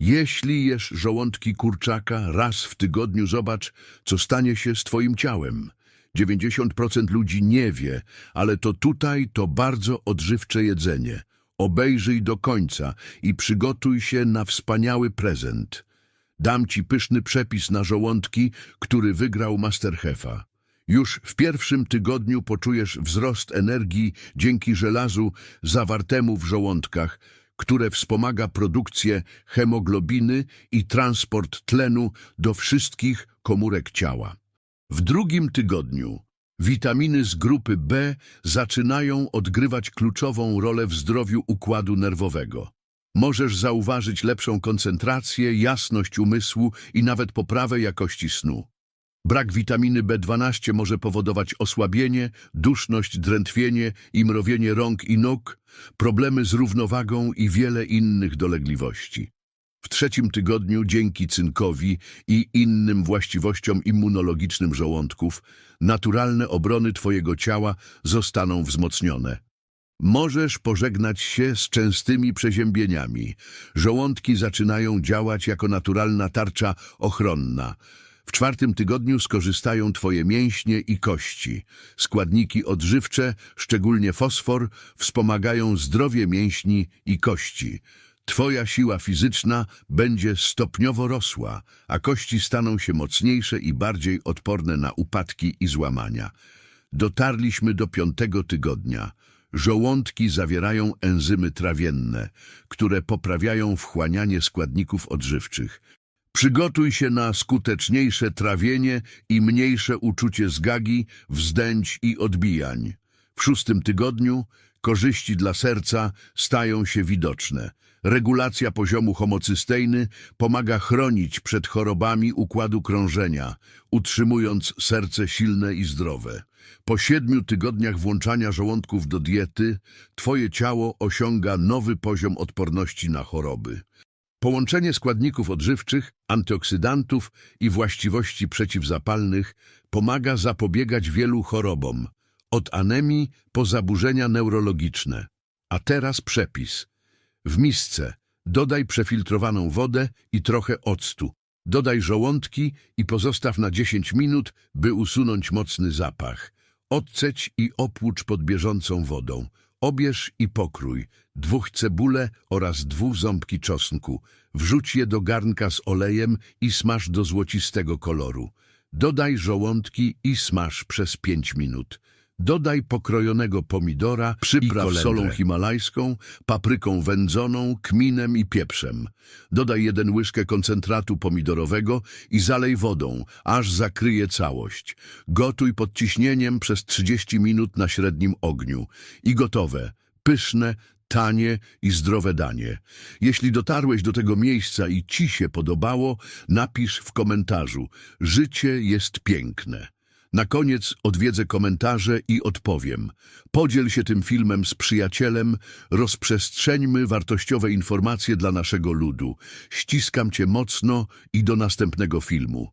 Jeśli jesz żołądki kurczaka raz w tygodniu, zobacz, co stanie się z twoim ciałem. 90% ludzi nie wie, ale to tutaj to bardzo odżywcze jedzenie. Obejrzyj do końca i przygotuj się na wspaniały prezent. Dam ci pyszny przepis na żołądki, który wygrał Masterchefa. Już w pierwszym tygodniu poczujesz wzrost energii dzięki żelazu zawartemu w żołądkach, które wspomaga produkcję hemoglobiny i transport tlenu do wszystkich komórek ciała. W drugim tygodniu witaminy z grupy B zaczynają odgrywać kluczową rolę w zdrowiu układu nerwowego. Możesz zauważyć lepszą koncentrację, jasność umysłu i nawet poprawę jakości snu. Brak witaminy B12 może powodować osłabienie, duszność, drętwienie i mrowienie rąk i nóg, problemy z równowagą i wiele innych dolegliwości. W trzecim tygodniu dzięki cynkowi i innym właściwościom immunologicznym żołądków naturalne obrony Twojego ciała zostaną wzmocnione. Możesz pożegnać się z częstymi przeziębieniami. Żołądki zaczynają działać jako naturalna tarcza ochronna. W czwartym tygodniu skorzystają Twoje mięśnie i kości. Składniki odżywcze, szczególnie fosfor, wspomagają zdrowie mięśni i kości. Twoja siła fizyczna będzie stopniowo rosła, a kości staną się mocniejsze i bardziej odporne na upadki i złamania. Dotarliśmy do piątego tygodnia. Żołądki zawierają enzymy trawienne, które poprawiają wchłanianie składników odżywczych. Przygotuj się na skuteczniejsze trawienie i mniejsze uczucie zgagi, wzdęć i odbijań. W szóstym tygodniu korzyści dla serca stają się widoczne. Regulacja poziomu homocysteiny pomaga chronić przed chorobami układu krążenia, utrzymując serce silne i zdrowe. Po siedmiu tygodniach włączania żołądków do diety, Twoje ciało osiąga nowy poziom odporności na choroby. Połączenie składników odżywczych, antyoksydantów i właściwości przeciwzapalnych pomaga zapobiegać wielu chorobom, od anemii po zaburzenia neurologiczne. A teraz przepis. W misce dodaj przefiltrowaną wodę i trochę octu. Dodaj żołądki i pozostaw na 10 minut, by usunąć mocny zapach. Odceć i opłucz pod bieżącą wodą. Obierz i pokrój dwóch cebule oraz dwóch ząbki czosnku. Wrzuć je do garnka z olejem i smaż do złocistego koloru. Dodaj żołądki i smaż przez 5 minut. Dodaj pokrojonego pomidora, przypraw solą himalajską, papryką wędzoną, kminem i pieprzem. Dodaj jeden łyżkę koncentratu pomidorowego i zalej wodą, aż zakryje całość. Gotuj pod ciśnieniem przez 30 minut na średnim ogniu. I gotowe. Pyszne, tanie i zdrowe danie. Jeśli dotarłeś do tego miejsca i Ci się podobało, napisz w komentarzu. Życie jest piękne. Na koniec odwiedzę komentarze i odpowiem. Podziel się tym filmem z przyjacielem, rozprzestrzeńmy wartościowe informacje dla naszego ludu. Ściskam Cię mocno i do następnego filmu.